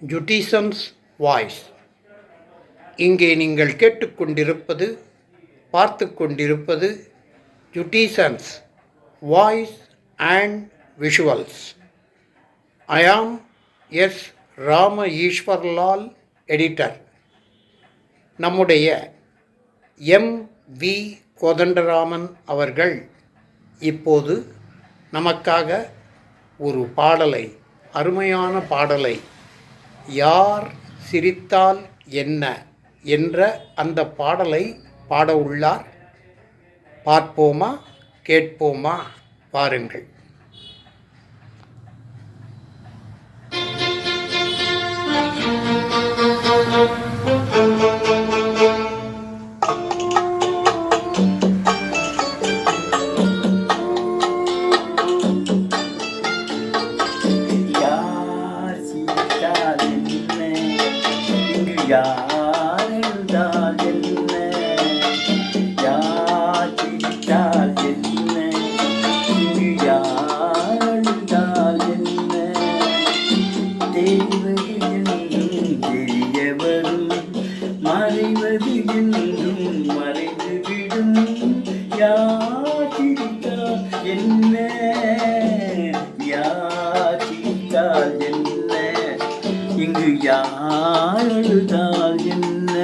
ஜுடிசம்ஸ் voice இங்கே நீங்கள் கேட்டுக்கொண்டிருப்பது பார்த்து கொண்டிருப்பது ஜுடிசன்ஸ் voice and visuals I am S Rama Eswarlal editor நம்முடைய எம் வி கோதண்டராமன் அவர்கள் இப்போது நமக்காக ஒரு பாடலை அருமையான பாடலை யார் சிரித்தால் என்ன என்ற அந்த பாடலை பாட உள்ளார்? பார்ப்போமா? கேட்போமா? பாருங்கள். யார் எழுந்தால் என்ன? யார் சிரித்தால் என்ன? இங்கு யார் எழுந்தால் என்ன? தெரிவது என்றும் தெரிய வரும் மறைவது என்றும் மறைந்துவிடும். யார் சிரித்தால் என்ன? யார் சிரித்தால் யார் அழுதால் என்ன?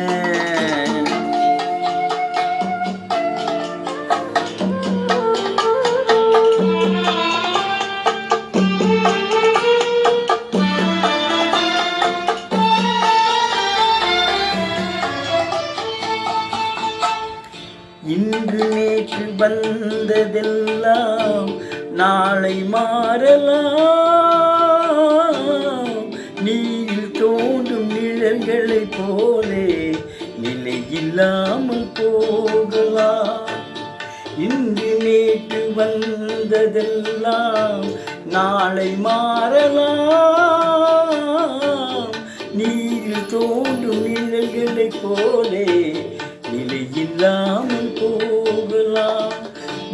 இன்று நேற்று வந்ததெல்லாம் நாளை மாறலாம். போலே நிலை இல்லாமல் போகலாம். இன்று நேற்று வந்ததெல்லாம் நாளை மாறலாம். நீரில் தோன்றும் நிழல்களைப் போலே நிலை இல்லாமல் போகலாம்.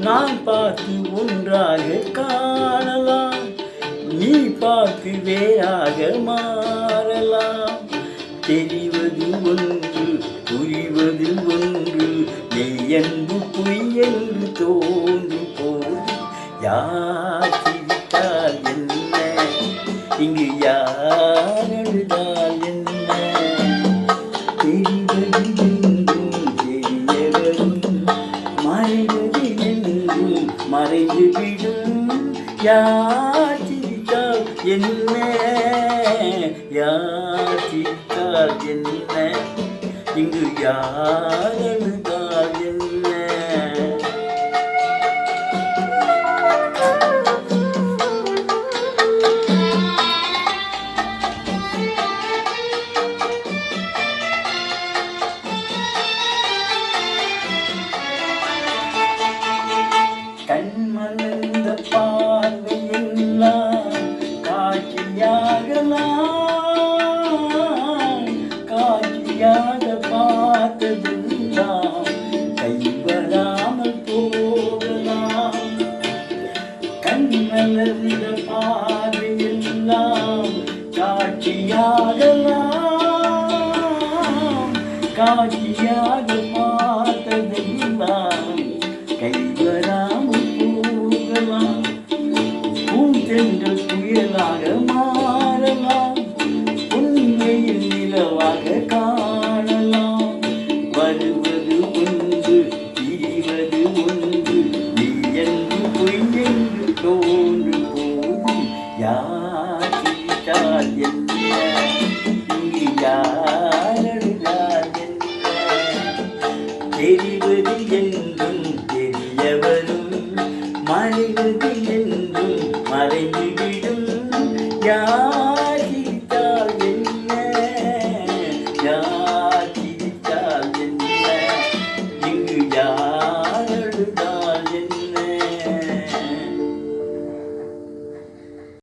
நான் பார்த்து ஒன்றாக காணலாம் நீ பார்த்து வேறாக மாறலாம். தெரிவது ஒன்று புரிவது ஒன்று மெய்யன்பு பொய் என்று தோன்றும் போது யார் சிரித்தால் என்ன? இங்கு யார் அழுதால் என்ன? தெரிவது என்றும் தெரியவரும் மறைவது என்றும் மறைந்துவிடும் யார் சிரித்தால் என்ன? யார் சிரித்தால் என்ன இங்கு யார் கண்மலர்ந்த பாதையெல்லாம் காட்சியாகலாம் என்றும் மறைந்து